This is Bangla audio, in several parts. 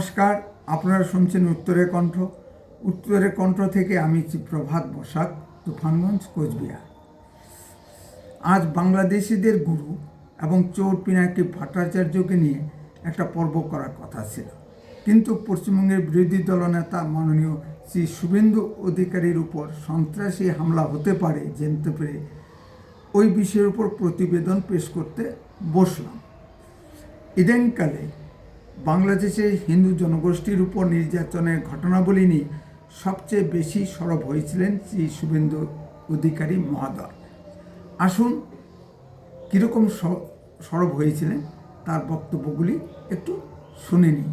নমস্কার, আপনারা শুনছেন উত্তরের কণ্ঠ। উত্তরের কণ্ঠ থেকে আমি প্রভাত বসাক, তুফানগঞ্জ, কোচবিহার। আজ বাংলাদেশিদের গুরু এবং চোর পিনাকি ভট্টাচার্যকে নিয়ে একটা পর্ব করার কথা ছিল। কিন্তু পশ্চিমবঙ্গের বিরোধী দলনেতা মাননীয় শ্রী শুভেন্দু অধিকারীর উপর সন্ত্রাসী হামলা হতে পারে জানতে পেরে ওই বিষয়ের উপর প্রতিবেদন পেশ করতে বসলাম। ইদানিংকালে বাংলাদেশে হিন্দু জনগোষ্ঠীর উপর নির্যাতনের ঘটনাবলী নিয়ে সবচেয়ে বেশি সরব হয়েছিলেন শ্রী শুভেন্দু অধিকারী মহাদয়। আসুন কীরকম স- সরব হয়েছিলেন তার বক্তব্যগুলি একটু শুনে নিই।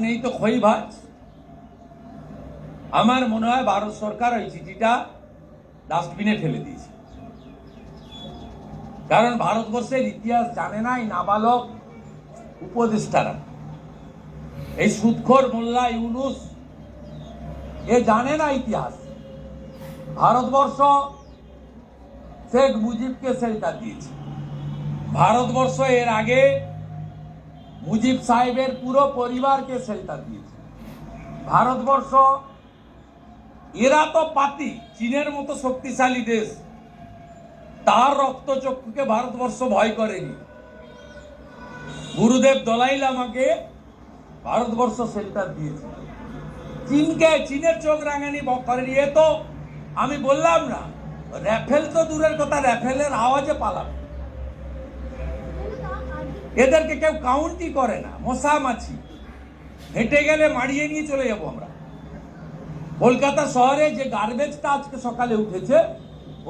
নেই তো খই ভাজ। আমার মনে হয় ভারত সরকার ওই চিঠিটা ডাস্টবিনে ফেলে দিয়েছে। কারণ ভারতবর্ষের ইতিহাস জানে নাই নাবালক উপদেষ্টারা। এই সুৎখর মোল্লা ইউনুস, এ জানে না ইতিহাস। ভারতবর্ষ শেখ মুজিবকে সেটা দিয়েছে। ভারতবর্ষ এর আগে মুজিব সাহেবের পুরো পরিবারকে সেল্টার দিয়েছে। ভারতবর্ষ, এরা তো পাতি, চীনের মতো শক্তিশালী দেশ। তার রক্তচক্ষুকে ভারতবর্ষ ভয় করেনি। গুরুদেব দলাই লামাকে ভারতবর্ষ সেন্টার দিয়েছে। চীনকে, চীনের চোখ রাঙানি করেনি। এ তো আমি বললাম না, র্যাফেল তো দূরের কথা, র্যাফেলের আওয়াজে পালাম এদেরকে কেউ কাউন্টই করে না মশা মাছি হেঁটে গেলে মারিয়ে নিয়ে চলে যাব আমরা। কলকাতা শহরে যে গার্বেজটা আজকে সকালে উঠেছে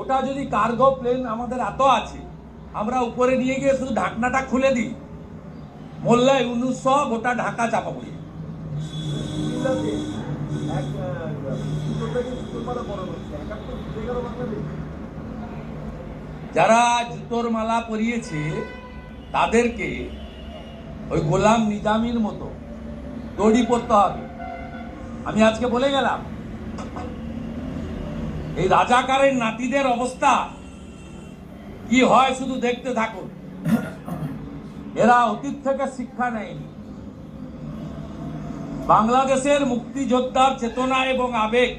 ওটা যদি কার্গো প্লেন আমাদের এত আছে, আমরা উপরে নিয়ে গিয়ে শুধু ঢাকনাটা খুলে দিই। মোল্লা, ইউনুস সহ গোটা ঢাকা চাপা যারা জুতোর মালা পরিয়েছে, তাদেরকে ওই গোলাম নিজামির মতো দড়ি পড়তে হবে। আমি আজকে বলে গেলাম এই রাজাকারের নাতিদের অবস্থা কি হয় শুধু দেখতে থাকুন। এরা অতীত থেকে শিক্ষা নেয়নি। বাংলাদেশের মুক্তিযোদ্ধার চেতনা এবং আবেগ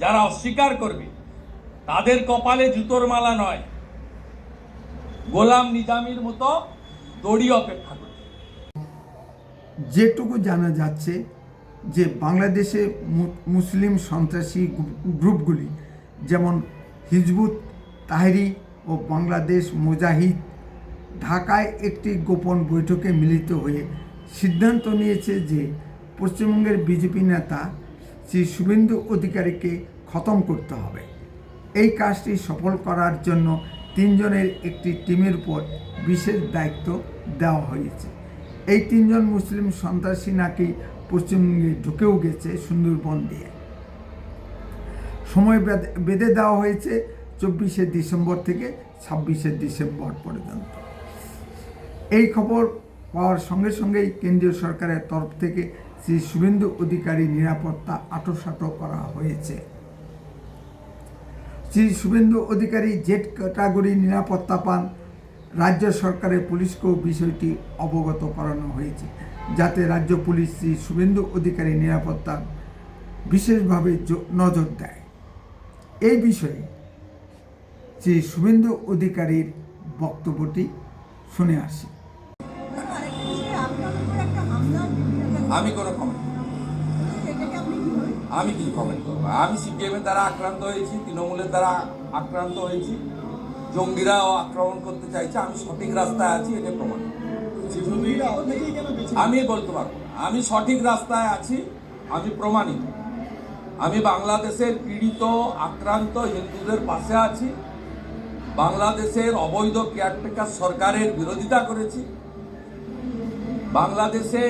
যারা অস্বীকার করবে, তাদের কপালে জুতোর মালা নয়। গোলাম নিজামির মতো দড়ি অপেক্ষা করে যেটুকু জানা যাচ্ছে যে বাংলাদেশে মুসলিম সন্ত্রাসী গ্রুপগুলি, যেমন হিজবুত, তাহরি ও বাংলাদেশ মুজাহিদ, ঢাকায় একটি গোপন বৈঠকে মিলিত হয়ে সিদ্ধান্ত নিয়েছে যে পশ্চিমবঙ্গের বিজেপি নেতা শ্রী শুভেন্দু অধিকারীকে খতম করতে হবে। এই কাজটি সফল করার জন্য তিনজনের একটি টিমের উপর বিশেষ দায়িত্ব দেওয়া হয়েছে। এই তিনজন মুসলিম সন্ত্রাসী নাকি পশ্চিমবঙ্গে ঢুকেও গেছে সুন্দরবন দিয়ে। সময় বেঁধে- দেওয়া হয়েছে চব্বিশে ডিসেম্বর থেকে ছাব্বিশে ডিসেম্বর পর্যন্ত। এই খবর পাওয়ার সঙ্গে সঙ্গেই কেন্দ্রীয় সরকারের তরফ থেকে শ্রী শুভেন্দু অধিকারী নিরাপত্তা আটোসাটো করা হয়েছে। শ্রী শুভেন্দু অধিকারী জেট ক্যাটাগরি নিরাপত্তা পান। রাজ্য সরকারের পুলিশকেও বিষয়টি অবগত করানো হয়েছে। যাতে রাজ্য পুলিশ শ্রী শুভেন্দু অধিকারী নিরাপত্তা বিশেষভাবে নজর দেয়। এই বিষয়ে শ্রী শুভেন্দু অধিকারীর বক্তব্যটি শুনে আসি। আমি কোনো কমেন্ট আমি কি কমেন্ট করব? আমি সিপিএমের দ্বারা আক্রান্ত হয়েছি, তৃণমূলের দ্বারা আক্রান্ত হয়েছি। জঙ্গিরাও আক্রমণ করতে চাইছে, আমি সঠিক রাস্তায় আছি এটা প্রমাণ। আমি বলতে পারব আমি সঠিক রাস্তায় আছি, আমি প্রমাণিত। আমি বাংলাদেশের পীড়িত, আক্রান্ত হিন্দুদের পাশে আছি। বাংলাদেশের অবৈধ কেয়ারটেকার সরকারের বিরোধিতা করেছি। বাংলাদেশে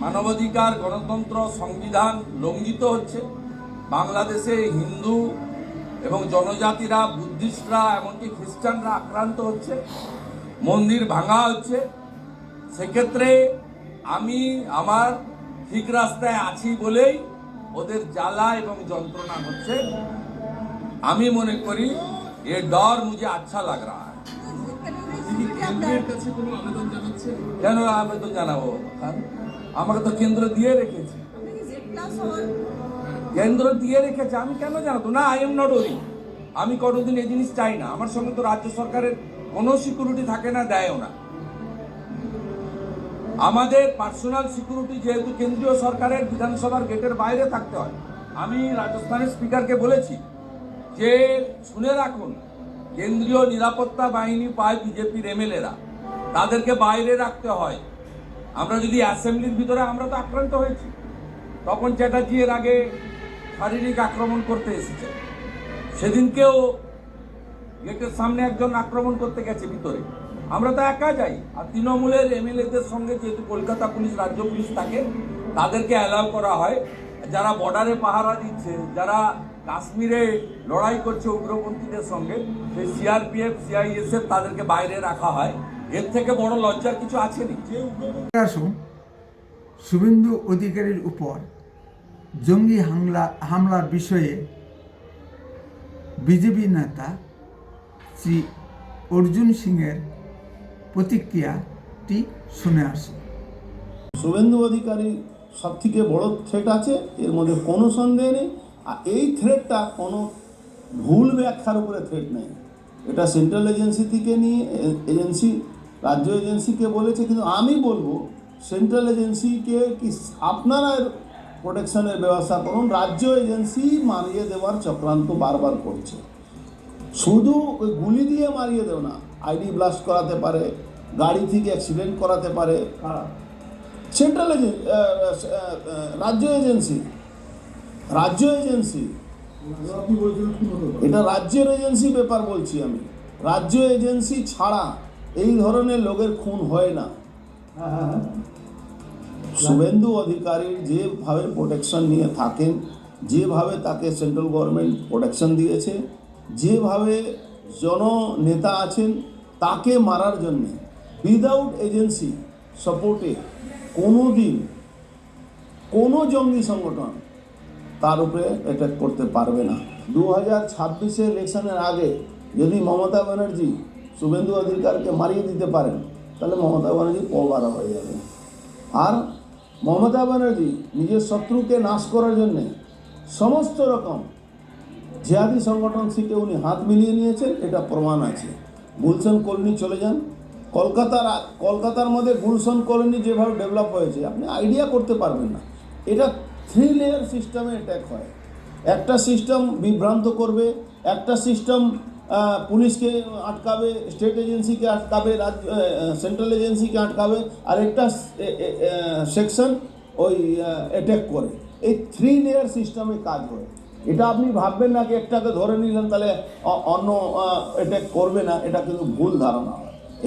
মানবাধিকার, গণতন্ত্র, সংবিধান লঙ্ঘিত হচ্ছে। বাংলাদেশে হিন্দু এবং জনজাতিরা, বুদ্ধিস্টরা, এমনকি খ্রিস্টানরা আক্রান্ত হচ্ছে। মন্দির ভাঙা হচ্ছে। সেক্ষেত্রে আমি আমার ঠিক রাস্তায় আছি বলেই ওদের জ্বালা এবং যন্ত্রণা হচ্ছে। আমি মনে করি এ ডর মুঝে আচ্ছা লাগ রা কেন আবেদন জানাব? আমাকে তো কেন্দ্র দিয়ে রেখেছে। কেন্দ্র দিয়ে রেখেছে আমি কেন জানাব? না আই এম নট ওরি আমি কতদিন এই জিনিস চাই না। আমার সঙ্গে তো রাজ্য সরকারের কোনো সিকিউরিটি থাকে না দেয়ও না। আমাদের পার্সোনাল সিকিউরিটি যেহেতু কেন্দ্রীয় সরকারের বিধানসভার গেটের বাইরে থাকতে হয়, আমি রাজস্থানের স্পিকারকে বলেছি যে শুনে রাখুন, কেন্দ্রীয় নিরাপত্তা বাহিনী পায় বিজেপির এমএলএরা, তাদেরকে বাইরে রাখতে হয়। আমরা যদি অ্যাসেম্বলির ভিতরে, আমরা তো আক্রান্ত হয়েছি। তখন চ্যাটার্জি এর আগে শারীরিক আক্রমণ করতে এসেছে। সেদিনকেও গেটের সামনে একজন আক্রমণ করতে গেছে ভিতরে। আমরা তো একা যাই। আর তৃণমূলের এমএলএদের সঙ্গে যেহেতু কলকাতা পুলিশ, রাজ্য পুলিশ থাকে, তাদেরকে অ্যালাউ করা হয়। যারা বর্ডারে পাহারা দিচ্ছে, যারা কাশ্মীরে লড়াই করছে উগ্রপন্থীদের সঙ্গে, সেই সিআরপিএফ সিআইএসএফ তাদেরকে বাইরে রাখা হয়। এর থেকে বড় লজ্জার কিছু আছে নি? আসুন। শুভেন্দু অধিকারীর উপর জঙ্গি হামলা, হামলার বিষয়ে বিজেপি নেতা শ্রী অর্জুন সিংয়ের প্রতিক্রিয়াটি শুনে আসি। শুভেন্দু অধিকারী সব থেকে বড় থ্রেট আছে, এর মধ্যে কোনো সন্দেহ নেই, আর এই থ্রেটটা কোনো ভুল ব্যাখ্যার উপরে থ্রেট নেই। এটা সেন্ট্রাল এজেন্সি থেকে নিয়ে এজেন্সি রাজ্য এজেন্সিকে বলেছে, কিন্তু আমি বলব সেন্ট্রাল এজেন্সিকে কি আপনারা প্রোটেকশনের ব্যবস্থা করুন, রাজ্য এজেন্সি মারিয়ে দেওয়ার চক্রান্ত বারবার করছে। শুধু ওই গুলি দিয়ে মারিয়ে দেও না আইডি ব্লাস্ট করাতে পারে গাড়ি থেকে অ্যাক্সিডেন্ট করাতে পারে। Central agency. রাজ্য এজেন্সি। রাজ্য এজেন্সি এটা রাজ্যের এজেন্সি ব্যাপার বলছি আমি। রাজ্য এজেন্সি ছাড়া এই ধরনের লোকের খুন হয় না। শুভেন্দু অধিকারীর যেভাবে প্রোটেকশন নিয়ে থাকেন যেভাবে তাকে সেন্ট্রাল গভর্নমেন্ট প্রোটেকশন দিয়েছে যেভাবে জননেতা আছেন তাকে মারার জন্যে উইদাউট এজেন্সি সাপোর্টে কোনো দিন কোনো জঙ্গি সংগঠন তার উপরে অ্যাটাক করতে পারবে না। দু হাজার ছাব্বিশে ইলেকশনের আগে যদি মমতা ব্যানার্জি শুভেন্দু অধিকারকে মারিয়ে দিতে পারেন, তাহলে মমতা ব্যানার্জি পবারা হয়ে যাবে। আর মমতা ব্যানার্জি নিজের শত্রুকে নাশ করার জন্যে সমস্ত রকম জিহাদি সংগঠন থেকে উনি হাত মিলিয়ে নিয়েছেন, এটা প্রমাণ আছে। গুলশন কলোনি চলে যান। কলকাতার কলকাতার মধ্যে গুলশন কলোনি যেভাবে ডেভেলপ হয়েছে, আপনি আইডিয়া করতে পারবেন না। এটা থ্রি লেয়ার সিস্টেমে অ্যাট্যাক হয়। একটা সিস্টেম বিভ্রান্ত করবে, একটা সিস্টেম পুলিশকে আটকাবে স্টেট এজেন্সিকে আটকাবে রাজ্য সেন্ট্রাল এজেন্সিকে আটকাবে, আর একটা সেকশন ওই অ্যাটাক করে। এই থ্রি লেয়ার সিস্টেমে কাজ হয়। এটা আপনি ভাববেন না কি একটাকে ধরে নিলেন, তাহলে অন্য এটা করবে না, এটা কিন্তু ভুল ধারণা।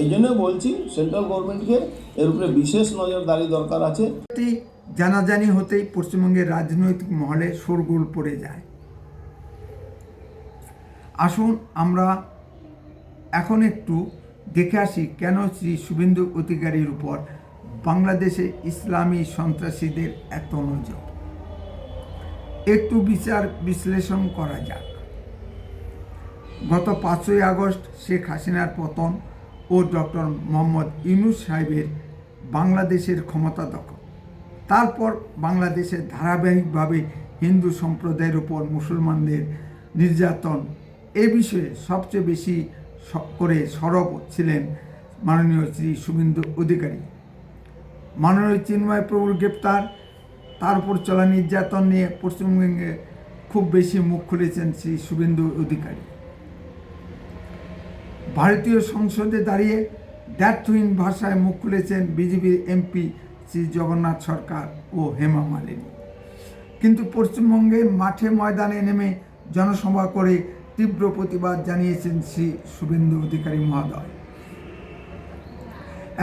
এই জন্য বলছি সেন্ট্রাল গভর্নমেন্টকে এর উপরে বিশেষ নজরদারি দরকার আছে। জানাজানি হতেই পশ্চিমবঙ্গের রাজনৈতিক মহলে শোরগোল পড়ে যায়। আসুন আমরা এখন একটু দেখে আসি, কেন শ্রী শুভেন্দু অধিকারীর উপর বাংলাদেশে ইসলামী সন্ত্রাসীদের এত নজর? একটু বিচার বিশ্লেষণ করা যাক। গত পাঁচই আগস্ট শেখ হাসিনার পতন ও ডক্টর মোহাম্মদ ইউনুস সাহেবের বাংলাদেশের ক্ষমতা দখল। তারপর বাংলাদেশে ধারাবাহিকভাবে হিন্দু সম্প্রদায়ের উপর মুসলমানদের নির্যাতন, এ বিষয়ে সবচেয়ে বেশি করে সরব ছিলেন মাননীয় শ্রী শুভেন্দু অধিকারী। মাননীয় চিন্ময় প্রভুর গ্রেপ্তার তার উপর চলা নির্যাতন নিয়ে পশ্চিমবঙ্গে খুব বেশি মুখ খুলেছেন শ্রী শুভেন্দু অধিকারী। ভারতীয় সংসদে দাঁড়িয়ে দ্ব্যর্থহীন ভাষায় মুখ খুলেছেন বিজেপির এমপি শ্রী জগন্নাথ সরকার ও হেমা মালিনী। কিন্তু পশ্চিমবঙ্গে মাঠে ময়দানে নেমে জনসভা করে তীব্র প্রতিবাদ জানিয়েছেন শ্রী শুভেন্দু অধিকারী মহোদয়।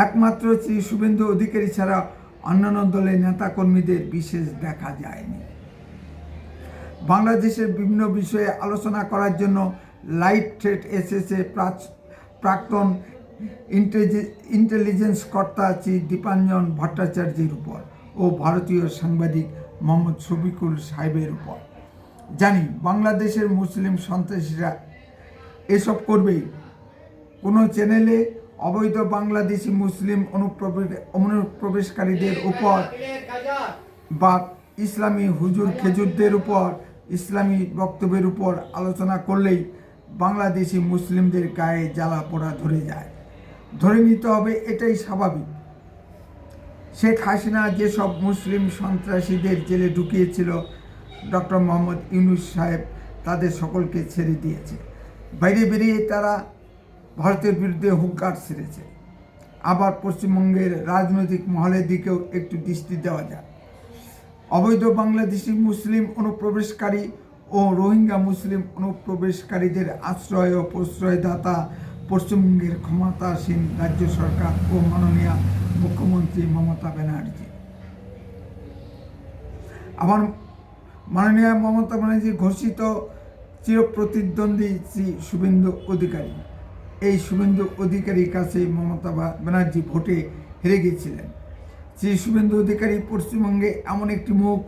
একমাত্র শ্রী শুভেন্দু অধিকারী ছাড়া অন্যান্য দলের নেতাকর্মীদের বিশেষ দেখা যায়নি। বাংলাদেশের বিভিন্ন বিষয়ে আলোচনা করার জন্য লাইট থ্রেট প্রাচ- প্রাক্তন ইন্টেলিজেন্স কর্তা শ্রী দীপাঞ্জন ভট্টাচার্যের উপর ও ভারতীয় সাংবাদিক মোহাম্মদ শফিকুল সাহেবের উপর। জানি, বাংলাদেশের মুসলিম সন্ত্রাসীরা এসব করবেই কোনো চ্যানেলে অবৈধ বাংলাদেশি মুসলিম অনুপ্রবেশ অনুপ্রবেশকারীদের উপর বা ইসলামী হুজুর খেজুরদের উপর, ইসলামী বক্তব্যের উপর আলোচনা করলেই বাংলাদেশি মুসলিমদের গায়ে জ্বালা পোড়া ধরে যায়। ধরে নিতে হবে এটাই স্বাভাবিক। শেখ হাসিনা যেসব মুসলিম সন্ত্রাসীদের জেলে ঢুকিয়েছিল, ডক্টর মোহাম্মদ ইউনুস সাহেব তাদের সকলকে ছেড়ে দিয়েছে। বাইরে বেরিয়ে তারা ভারতের বিরুদ্ধে হুঙ্কার ছেড়েছে। আবার পশ্চিমবঙ্গের রাজনৈতিক মহলের দিকেও একটু দৃষ্টি দেওয়া যায় অবৈধ বাংলাদেশি মুসলিম অনুপ্রবেশকারী ও রোহিঙ্গা মুসলিম অনুপ্রবেশকারীদের আশ্রয় ও প্রশ্রয়দাতা পশ্চিমবঙ্গের ক্ষমতাসীন রাজ্য সরকার ও মাননীয় মুখ্যমন্ত্রী মমতা ব্যানার্জি। আমার মাননীয় মমতা ব্যানার্জি ঘোষিত চিরপ্রতিদ্বন্দ্বী শ্রী শুভেন্দু অধিকারী। এই শুভেন্দু অধিকারীর কাছে মমতা ব্যানার্জি ভোটে হেরে গিয়েছিলেন। শ্রী শুভেন্দু অধিকারী পশ্চিমবঙ্গে এমন একটি মুখ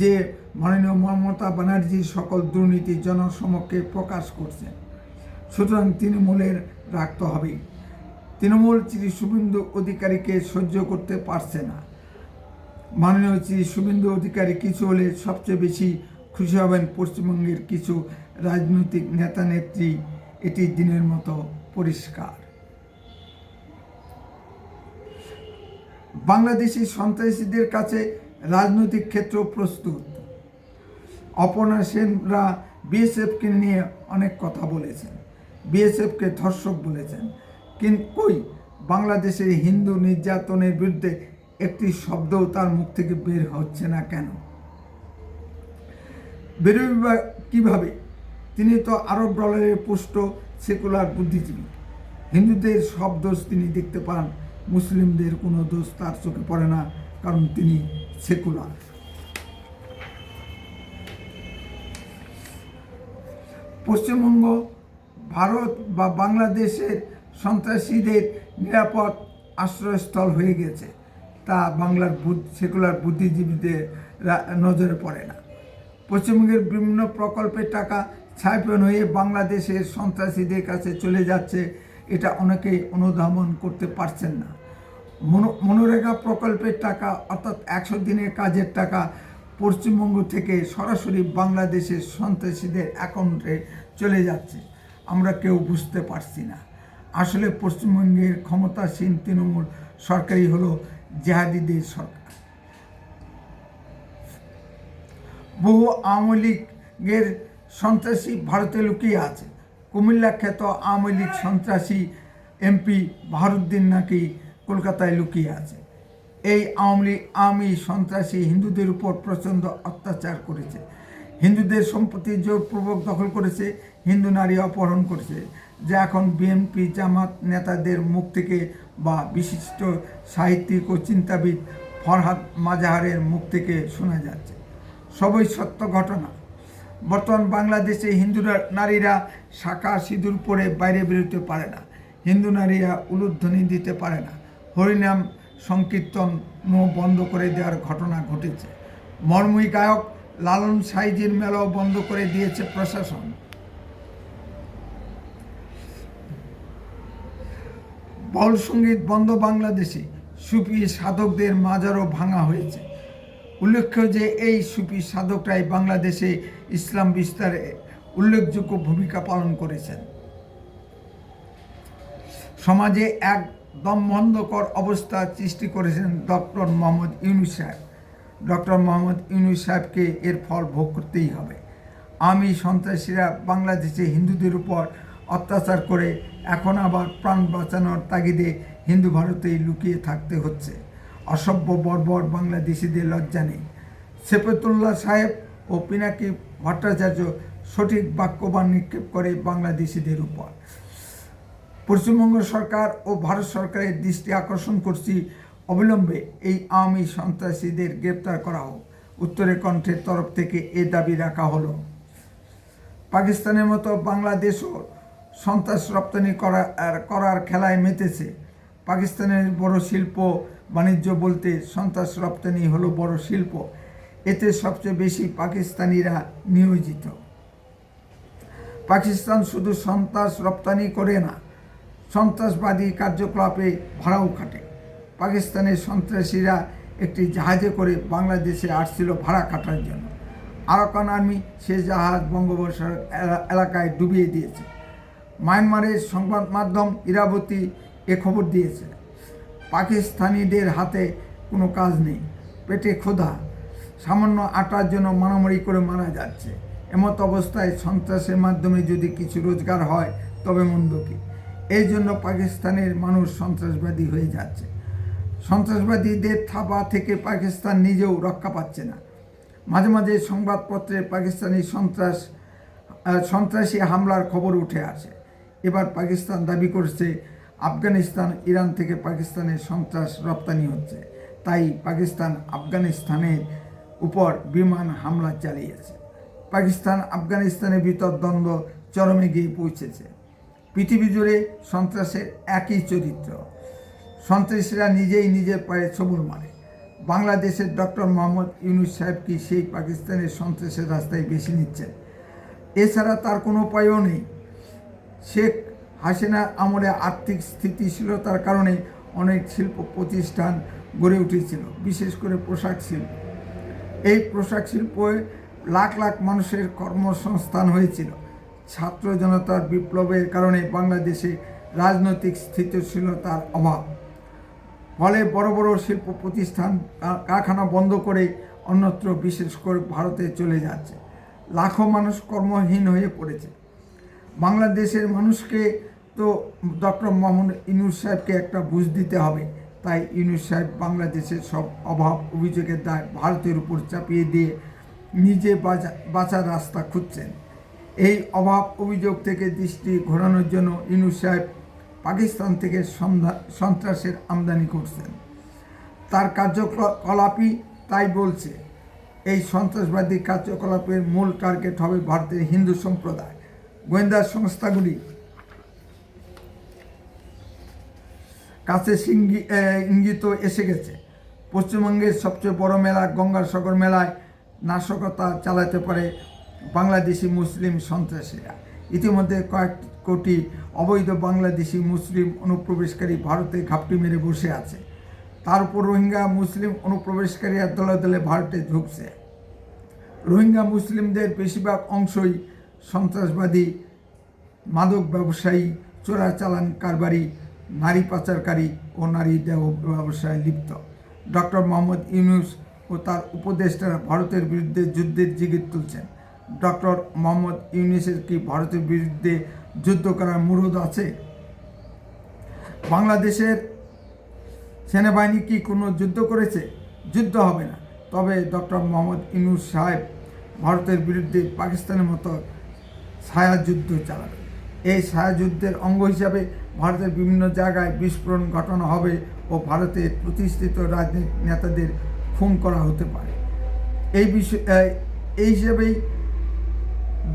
যে মাননীয় মমতা ব্যানার্জির সকল দুর্নীতি জনসমক্ষে প্রকাশ করছেন। সুতরাং তৃণমূলের রাখতে হবে তৃণমূল শ্রী শুভেন্দু অধিকারীকে সহ্য করতে পারছে না। মাননীয় শ্রী শুভেন্দু অধিকারী কিছু হলে সবচেয়ে বেশি খুশি হবেন পশ্চিমবঙ্গের কিছু রাজনৈতিক নেতা নেত্রী এটি দিনের মতো পরিষ্কার। বাংলাদেশি সন্ত্রাসীদের কাছে রাজনৈতিক ক্ষেত্র প্রস্তুত। অপর্ণা সেনরা বিএসএফকে নিয়ে অনেক কথা বলেছেন। বিএসএফকে ধর্ষক বলেছেন। কিন্তু বাংলাদেশের হিন্দু নির্যাতনের বিরুদ্ধে একটি শব্দও তার মুখ থেকে বের হচ্ছে না কেন? বেরোবে কীভাবে? তিনি তো আরব ডলারের পুষ্ট, সেকুলার বুদ্ধিজীবী। হিন্দুদের সব দোষ তিনি দেখতে পান, মুসলিমদের কোনো দোষ তার চোখে পড়ে না, কারণ তিনি সেকুলার। পশ্চিমবঙ্গ, ভারত বা বাংলাদেশের সন্ত্রাসীদের নিরাপদ আশ্রয়স্থল হয়ে গেছে। তা বাংলার সেকুলার বুদ্ধিজীবীদের নজরে পড়ে না। পশ্চিমবঙ্গের বিভিন্ন প্রকল্পের টাকা ছাইপন হয়ে বাংলাদেশের সন্ত্রাসীদের কাছে চলে যাচ্ছে, এটা অনেকেই অনুধাবন করতে পারছেন না। মনো- মনোরেগা প্রকল্পের টাকা, অর্থাৎ একশো দিনের কাজের টাকা, পশ্চিমবঙ্গ থেকে সরাসরি বাংলাদেশের সন্ত্রাসীদের অ্যাকাউন্টে চলে যাচ্ছে। আমরা কেউ বুঝতে পারছি না। আসলে পশ্চিমবঙ্গের ক্ষমতাসীন তৃণমূল সরকারই হলো জেহাদিদের সরকার। বহু আওয়ামী লীগের সন্ত্রাসী ভারতে লুকিয়ে আছে। কুমিল্লা খ্যাত আওয়ামী লীগ সন্ত্রাসী এমপি ভারতদিন নাকি কলকাতায় লুকিয়ে আছে। এই আওয়ামী লীগ, আওয়ামী সন্ত্রাসী হিন্দুদের উপর প্রচণ্ড অত্যাচার করেছে। হিন্দুদের সম্পত্তি জোরপূর্বক দখল করেছে, হিন্দু নারী অপহরণ করেছে, যা এখন বিএনপি জামাত নেতাদের মুখ থেকে বা বিশিষ্ট সাহিত্যিক ও চিন্তাবিদ ফরহাদ মাজাহারের মুখ থেকে শোনা যাচ্ছে। সবই সত্য ঘটনা। বর্তমান বাংলাদেশে হিন্দু নারীরা শাখা সিঁদুর পরে বাইরে বেরোতে পারে না। হিন্দু নারীরা উলুধ্বনি দিতে পারে না। হরিনাম সংকীর্তন বন্ধ করে দেওয়ার ঘটনা ঘটেছে। মর্মী গায়ক লালন সাইজির মেলাও বন্ধ করে দিয়েছে প্রশাসন। বাউল সংগীত বন্ধ বাংলাদেশে। সুফি সাধকদের মাজারও ভাঙা হয়েছে। উল্লেখ্য যে এই সুফি সাধকরাই বাংলাদেশে ইসলাম বিস্তারে উল্লেখযোগ্য ভূমিকা পালন করেছেন। সমাজে এক দমবন্ধকর অবস্থা সৃষ্টি করেছেন ডক্টর মোহাম্মদ ইউনুস সাহেব। ডক্টর মোহাম্মদ ইউনুস সাহেবকে এর ফল ভোগ করতেই হবে। আমি সন্ত্রাসীরা বাংলাদেশে হিন্দুদের উপর অত্যাচার করে এখন আবার প্রাণ বাঁচানোর তাগিদে হিন্দু ভারতেই লুকিয়ে থাকতে হচ্ছে। অসভ্য বর্বর বাংলাদেশিদের লজ্জা নেই। সেপেতুল্লাহ সাহেব ও পিনাকি ভট্টাচার্য সঠিক বাক্যবান নিক্ষেপ করে বাংলাদেশিদের উপর। পশ্চিমবঙ্গ সরকার ও ভারত সরকারের দৃষ্টি আকর্ষণ করছি অবিলম্বে এই আওয়ামী সন্ত্রাসীদের গ্রেপ্তার করা হোক। উত্তরে কণ্ঠের তরফ থেকে এ দাবি রাখা হলো। পাকিস্তানের মতো বাংলাদেশও সন্ত্রাস রপ্তানি করা করার খেলায় মেতেছে। পাকিস্তানের বড় শিল্প বাণিজ্য বলতে সন্ত্রাস রপ্তানি হলো বড় শিল্প। এতে সবচেয়ে বেশি পাকিস্তানিরা নিয়োজিত। পাকিস্তান শুধু সন্ত্রাস রপ্তানি করে না, সন্ত্রাসবাদী কার্যকলাপে ভাড়াও খাটে। পাকিস্তানের সন্ত্রাসীরা একটি জাহাজে করে বাংলাদেশে আসছিল ভাড়া কাটার জন্য। আরাকান আর্মি সে জাহাজ বঙ্গোপসাগর এলাকায় ডুবিয়ে দিয়েছে। মায়ানমারের সংবাদ মাধ্যম ইরাবতী এ খবর দিয়েছে। পাকিস্তানিদের হাতে কোনো কাজ নেই। পেটে ক্ষুধা। সামান্য আটার জন্য মারামারি করে মারা যাচ্ছে। এমত অবস্থায় সন্ত্রাসের মাধ্যমে যদি কিছু রোজগার হয়, তবে মন্দ কি? এই জন্য পাকিস্তানের মানুষ সন্ত্রাসবাদী হয়ে যাচ্ছে। সন্ত্রাসবাদীদের থাবা থেকে পাকিস্তান নিজেও রক্ষা পাচ্ছে না। মাঝে মাঝে সংবাদপত্রে পাকিস্তানি সন্ত্রাস সন্ত্রাসী হামলার খবর উঠে আসে। এবার পাকিস্তান দাবি করছে আফগানিস্তান, ইরান থেকে পাকিস্তানের সন্ত্রাস রপ্তানি হচ্ছে। তাই পাকিস্তান আফগানিস্তানের উপর বিমান হামলা চালিয়েছে। পাকিস্তান আফগানিস্তানের ভিতর দ্বন্দ্ব চরমে গিয়ে পৌঁছেছে। পৃথিবী জুড়ে সন্ত্রাসের একই চরিত্র। সন্ত্রাসীরা নিজেই নিজের পায়ে ছবল মারে। বাংলাদেশের ডক্টর মোহাম্মদ ইউনুস সাহেব কি সেই পাকিস্তানের সন্ত্রাসের রাস্তায় বেছে নিচ্ছেন? এছাড়া তার কোনো উপায়ও নেই। শেখ হাসিনার আমলে আর্থিক স্থিতিশীলতার কারণে অনেক শিল্প প্রতিষ্ঠান গড়ে উঠেছিল, বিশেষ করে পোশাক শিল্প। এই পোশাক শিল্পে লাখ লাখ মানুষের কর্মসংস্থান হয়েছিল। ছাত্র জনতার বিপ্লবের কারণে বাংলাদেশে রাজনৈতিক স্থিতিশীলতার অভাব। ফলে বড় বড় শিল্প প্রতিষ্ঠান কারখানা বন্ধ করে অন্যত্র বিশেষ করে ভারতে চলে যাচ্ছে। লাখো মানুষ কর্মহীন হয়ে পড়েছে। বাংলাদেশের মানুষকে তো ডক্টর মোহাম্মদ ইনুস সাহেবকে একটা বুঝ দিতে হবে। তাই ইনুস সাহেব বাংলাদেশের সব অভাব অভিযোগের দায় ভারতের উপর চাপিয়ে দিয়ে নিজে বাঁচা বাঁচার রাস্তা খুঁজছেন। এই অভাব অভিযোগ থেকে দৃষ্টি ঘোরানোর জন্য ইনুস সাহেব পাকিস্তান থেকে সন্ত্রাসের আমদানি করছেন। তার কার্যকলাপই তাই বলছে। এই সন্ত্রাসবাদী কার্যকলাপের মূল টার্গেট হবে ভারতের হিন্দু সম্প্রদায়। গোয়েন্দা সংস্থাগুলি। কাছে সিঙ্গি ইঙ্গিত এসে গেছে। পশ্চিমবঙ্গের সবচেয়ে বড় মেলা গঙ্গাসাগর মেলায় নাশকতা চালাতে পারে বাংলাদেশি মুসলিম সন্ত্রাসীরা। ইতিমধ্যে কয়েক কোটি অবৈধ বাংলাদেশি মুসলিম অনুপ্রবেশকারী ভারতে ঘাপটি মেরে বসে আছে। তার উপর রোহিঙ্গা মুসলিম অনুপ্রবেশকারীরা দলে দলে ভারতে ঢুকছে। রোহিঙ্গা মুসলিমদের বেশিরভাগ অংশই সন্ত্রাসবাদী, মাদক ব্যবসায়ী, চোরাচালান কারবারি, নারী পাচারকারী ও নারী দেহ ব্যবসায় লিপ্ত। ডক্টর মোহাম্মদ ইউনুস ও তার উপদেষ্টারা ভারতের বিরুদ্ধে যুদ্ধের জিগির তুলছেন। ডক্টর মোহাম্মদ ইউনুসের কি ভারতের বিরুদ্ধে যুদ্ধ করার মুরুদ আছে? বাংলাদেশের সেনাবাহিনী কি কোনো যুদ্ধ করেছে? যুদ্ধ হবে না। তবে ডক্টর মোহাম্মদ ইনুস সাহেব ভারতের বিরুদ্ধে পাকিস্তানের মতো ছায়া যুদ্ধ চালাবে। এই ছায়া যুদ্ধের অঙ্গ হিসাবে ভারতের বিভিন্ন জায়গায় বিস্ফোরণ ঘটানো হবে ও ভারতের প্রতিষ্ঠিত রাজনৈতিক নেতাদের খুন করা হতে পারে। এই বিষয় এই হিসেবেই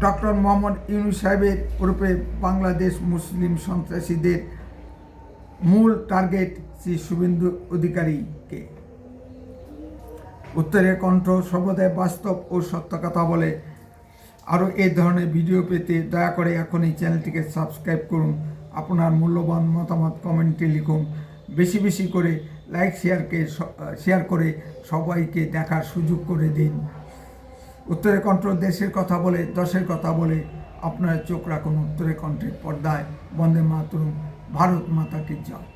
ডক্টর মোহাম্মদ ইউনুস সাহেবের ওরূপে বাংলাদেশ মুসলিম সন্ত্রাসীদের মূল টার্গেট শ্রী শুভেন্দু অধিকারীকে। উত্তরের কণ্ঠ সর্বদাই বাস্তব ও সত্য কথা বলে আরও এই ধরনের ভিডিও পেতে দয়া করে এখন এই চ্যানেলটিকে সাবস্ক্রাইব করুন। আপনার মূল্যবান মতামত কমেন্টে লিখুন। বেশি বেশি করে লাইক শেয়ারকে শেয়ার করে সবাইকে দেখার সুযোগ করে দিন। উত্তরের কণ্ঠ দেশের কথা বলে, দশের কথা বলে আপনার চোখ রাখুন উত্তরের কণ্ঠের পর্দায়। বন্দে মাতরুম, ভারত মাতাকে জয়।